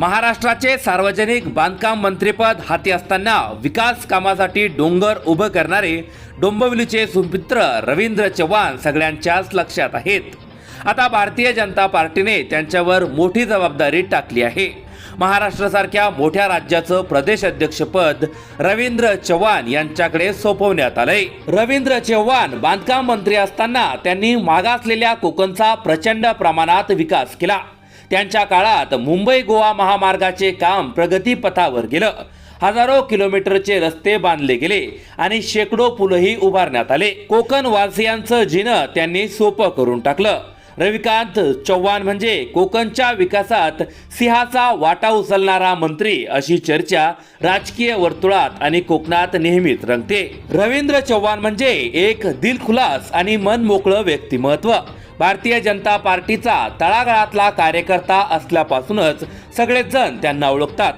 महाराष्ट्राचे सार्वजनिक बांधकाम मंत्रीपद हाती असताना विकास कामासाठी डोंगर उभं करणारे डोंबिवलीचे सुपुत्र रवींद्र चव्हाण सगळ्यांच्याच लक्षात आहेत. आता भारतीय जनता पार्टीने त्यांच्यावर मोठी जबाबदारी टाकली आहे. महाराष्ट्रासारख्या मोठ्या राज्याचं प्रदेश अध्यक्षपद रवींद्र चव्हाण यांच्याकडे सोपवण्यात आलंय. रवींद्र चव्हाण बांधकाम मंत्री असताना त्यांनी मागासलेल्या कोकणचा प्रचंड प्रमाणात विकास केला. त्यांच्या काळात मुंबई गोवा महामार्गाचे काम प्रगतीपथावर गेलं. हजारो किलोमीटरचे रस्ते बांधले गेले आणि शेकडो पुलही उभारण्यात आले. कोकण वासियांचं जिनं त्यांनी सोपं करून टाकलं. रविकांत चव्हाण म्हणजे कोकणच्या विकासात सिंहाचा वाटा उचलणारा मंत्री अशी चर्चा राजकीय वर्तुळात आणि कोकणात नेहमीच रंगते. रवींद्र चव्हाण म्हणजे एक दिलखुलास आणि मन मोकळं व्यक्तिमत्व. भारतीय जनता पार्टीचा तळागाळातला कार्यकर्ता असल्यापासूनच सगळेच जण त्यांना ओळखतात.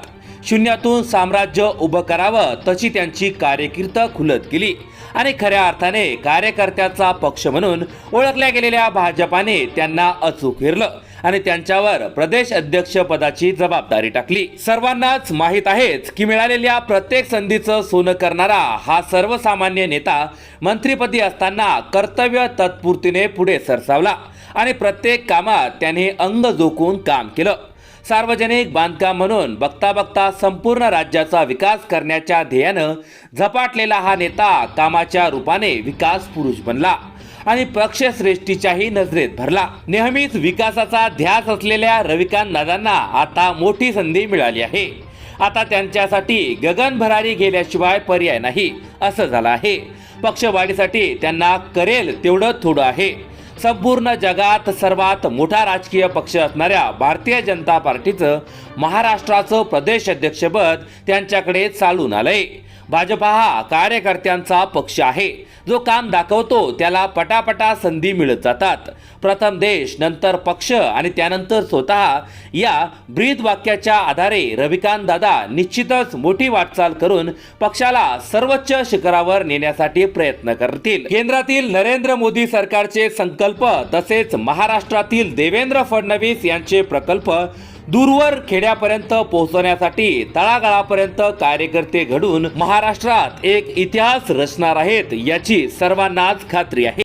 शून्यातून साम्राज्य उभं करावं तशी त्यांची कार्यकीर्त खुलत गेली. आणि खऱ्या अर्थाने कार्यकर्त्याचा पक्ष म्हणून ओळखल्या गेलेल्या भाजपाने त्यांना अचूक हिरलं आणि त्यांच्यावर प्रदेश अध्यक्ष पदाची जबाबदारी टाकली. सर्वांनाच माहीत आहेच की मिळालेल्या प्रत्येक संधीचं सोनं करणारा हा सर्वसामान्य नेता मंत्रिपदी असताना कर्तव्य तत्पूर्तीने पुढे सरसावला आणि प्रत्येक कामात त्याने अंग जोखून काम केलं. सार्वजनिक बांधकाम म्हणून बघता बघता संपूर्ण राज्याचा विकास करण्याच्या ध्येयानं झपाटलेला हा नेता कामाच्या रूपाने विकास पुरुष बनला आणि पक्षश्रेष्ठीच्याही नजरेत भरला. नेहमीच विकासाचा ध्यास असलेल्या रविकांत दादांना आता मोठी संधी मिळाली आहे. आता त्यांच्यासाठी गगनभरारी गेल्याशिवाय पर्याय नाही असं झालं आहे. पक्षवाढीसाठी त्यांना करेल तेवढं थोडं आहे. संपूर्ण जगात सर्वात मोठा राजकीय पक्ष असणाऱ्या भारतीय जनता पार्टीचं महाराष्ट्राचं प्रदेश अध्यक्षपद त्यांच्याकडे चालून आलंय. भाजपा हा कार्यकर्त्यांचा पक्ष आहे. जो काम दाखवतो त्याला पटापटा संधी मिळत जातात. प्रथम देश नंतर पक्ष आणि त्यानंतर स्वतः. या ब्रीद वाक्याच्या आधारे रविकांत दादा निश्चितच मोठी वाटचाल करून पक्षाला सर्वोच्च शिखरावर नेण्यासाठी प्रयत्न करतील. केंद्रातील नरेंद्र मोदी सरकारचे संकल्प तसेच महाराष्ट्रातील देवेंद्र फडणवीस यांचे प्रकल्प दूरवर खेड्यापर्यंत पोहोचवण्यासाठी तळागाळापर्यंत कार्यकर्ते घडून महाराष्ट्रात एक इतिहास रचणार आहेत याची सर्वांनाच खात्री आहे.